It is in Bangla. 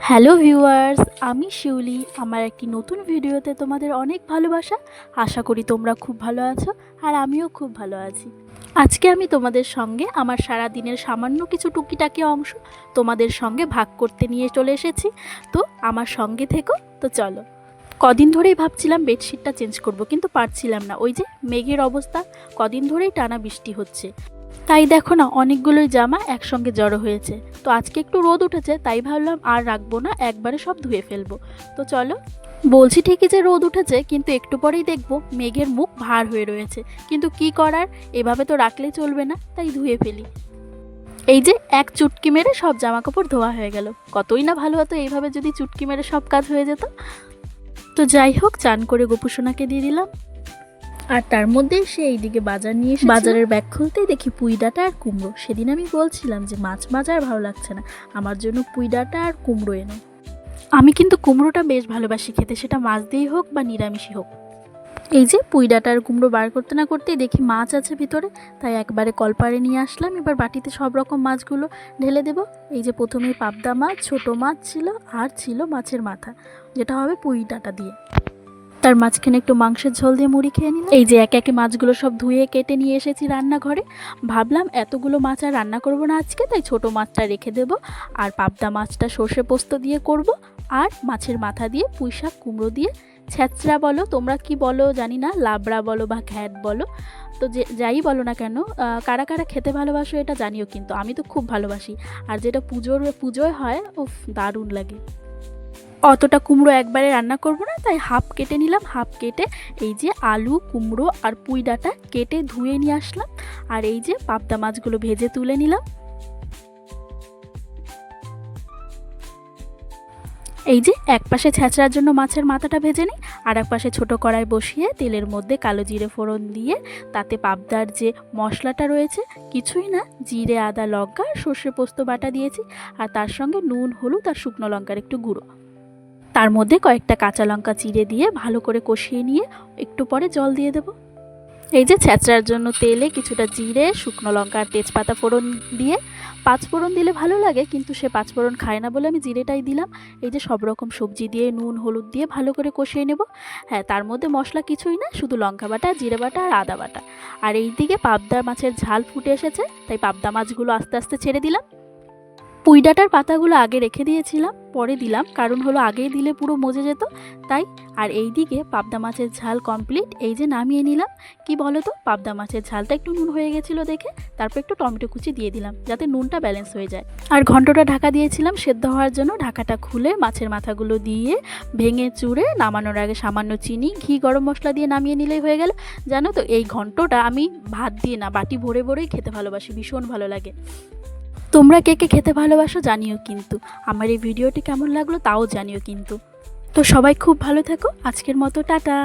হ্যালো ভিউয়ার্স, আমি শিউলি। আমার একটি নতুন ভিডিওতে তোমাদের অনেক ভালোবাসা। আশা করি তোমরা খুব ভালো আছো আর আমিও খুব ভালো আছি। আজকে আমি তোমাদের সঙ্গে আমার সারা দিনের সামান্য কিছু টুকিটাকি অংশ তোমাদের সঙ্গে ভাগ করতে নিয়ে চলে এসেছি। তো আমার সঙ্গে থেকো, তো চলো। কদিন ধরেই ভাবছিলাম বেডশিটটা চেঞ্জ করব, কিন্তু পারছিলাম না। ওই যে মেঘের অবস্থা, কদিন ধরেই টানা বৃষ্টি হচ্ছে। তাই দেখো না অনেকগুলোই জামা একসঙ্গে জড়ো হয়েছে। তো আজকে একটু রোদ উঠেছে, তাই ভাবলাম আর রাখব না, একবারে সব ধুয়ে ফেলব। তো চলো। বলছি ঠিকই যে রোদ উঠেছে, কিন্তু একটু পরেই দেখব মেঘের মুখ ভার হয়ে রয়েছে। কিন্তু কি করার, এভাবে তো রাখলে চলবে না, তাই ধুয়ে ফেলি। এই যে এক চুটকি মেরে সব জামা কাপড় ধোয়া হয়ে গেল। কতই না ভালো হতো এইভাবে যদি চুটকি মেরে সব কাজ হয়ে যেত। তো যাই হোক, চান করে গোপুসোনাকে দিয়ে দিলাম। আর তার মধ্যে সে এইদিকে বাজার নিয়ে এসে বাজারের ব্যাগ খুলতেই দেখি পুঁই আর কুমড়ো। সেদিন আমি বলছিলাম যে, মাছ আর ভালো লাগছে না। আমার জন্য পুঁই আর কুমড়ো এনো। আমি কিন্তু কুমড়োটা বেশ ভালোবাসি খেতে। সেটা মাছ দিয়েই হোক বা নিরামিষই হোক। এই যে পুঁই আর কুমড়ো বার করতে না করতেই দেখি মাছ আছে ভিতরে। তাই একবারে কলপারে নিয়ে আসলাম। এবার বাটিতে সব রকম মাছগুলো ঢেলে দেব। এই যে প্রথমেই পাবদা মাছ, ছোট মাছ ছিল আর ছিল মাছের মাথা, যেটা হবে পুঁই ডাঁটা দিয়ে। তার মাঝখানে একটু মাংসের ঝোল দিয়ে মুড়ি খেয়ে নিলাম। এই যে একে একে মাছগুলো সব ধুয়ে কেটে নিয়ে এসেছি রান্নাঘরে। ভাবলাম এতগুলো মাছ আর রান্না করব না আজকে, তাই ছোট মাছটা রেখে দেব আর পাবদা মাছটা সর্ষে পোস্ত দিয়ে করব আর মাছের মাথা দিয়ে পুঁই শাক কুমড়ো দিয়ে। ছ্যাঁচড়া বলো, তোমরা কি বলো জানি না, লাবড়া বলো বা ঘ্যাট বলো। তো যে, যাই বলো না কেন কারা কারা খেতে ভালোবাসো এটা জানিও কিন্তু, আমি তো খুব ভালোবাসি। আর যেটা পুজোর, পুজোয় হয়, উফ, দারুণ লাগে। অতটা কুমড়ো একবারে রান্না করব না, তাই হাফ কেটে নিলাম, হাফ কেটে এই যে আলু, কুমড়ো আর পুঁই ডাঁটা কেটে ধুয়ে নিয়ে আসলাম। আর এই যে পাবদা মাছগুলো ভেজে তুলে নিলাম। এই যে এক পাশে ছ্যাঁচড়ার জন্য মাছের মাথাটা ভেজে নিই, আর এক পাশে ছোটো কড়াই বসিয়ে তেলের মধ্যে কালো জিরে ফোড়ন দিয়ে তাতে পাবদার যে মশলাটা রয়েছে, কিছুই না, জিরে, আদা, লঙ্কা সর্ষে পোস্ত বাটা দিয়েছি। আর তার সঙ্গে নুন, হলুদ আর শুকনো লঙ্কার একটু গুঁড়ো। তার মধ্যে কয়েকটা কাঁচা লঙ্কা চিড়ে দিয়ে ভালো করে কষিয়ে নিয়ে একটু পরে জল দিয়ে দেবো। এই যে ছ্যাঁচড়ার জন্য তেলে কিছুটা জিরে, শুকনো লঙ্কা তেজপাতা ফোড়ন দিয়ে পাঁচ ফোড়ন দিলে ভালো লাগে, কিন্তু সে পাঁচ ফোড়ন খায় না বলে আমি জিরেটাই দিলাম। এই যে সব রকম সবজি দিয়ে, নুন, হলুদ দিয়ে ভালো করে কষিয়ে নেব। হ্যাঁ তার মধ্যে মশলা কিছুই না, শুধু লঙ্কা বাটা, জিরে বাটা আর আদা বাটা। আর এই দিকে পাবদা মাছের ঝাল ফুটে এসেছে, তাই পাবদা মাছগুলো আস্তে আস্তে ছেড়ে দিলাম। পুঁই ডাঁটার পাতাগুলো আগে রেখে দিয়েছিলাম, পরে দিলাম, কারণ হলো আগেই দিলে পুরো মজে যেত, তাই আর এই দিকে পাবদা মাছের ঝাল কমপ্লিট এই যে নামিয়ে নিলাম। কি বলো তো পাবদা মাছের ঝালটা একটু নুন হয়ে গেছিল দেখে, তারপর একটু টমেটো কুচি দিয়ে দিলাম, যাতে নুনটা ব্যালেন্স হয়ে যায়। আর ঘন্টটা ঢাকা দিয়েছিলাম সেদ্ধ হওয়ার জন্য, ঢাকাটা খুলে মাছের মাথাগুলো দিয়ে ভেঙে চুড়ে নামানোর আগে সামান্য চিনি, ঘি, গরম মশলা দিয়ে নামিয়ে নিলেই হয়ে গেল। জানো তো, এই ঘন্টটা আমি ভাত দিয়ে না, বাটি ভরে ভরেই খেতে ভালোবাসি, ভীষণ ভালো লাগে। তোমরা কে কে খেতে ভালোবাসো জানিও কিন্তু। আমার এই ভিডিওটি কেমন লাগল তাও জানিও কিন্তু। তো সবাই খুব ভালো থাকো। আজকের মতো, টাটা।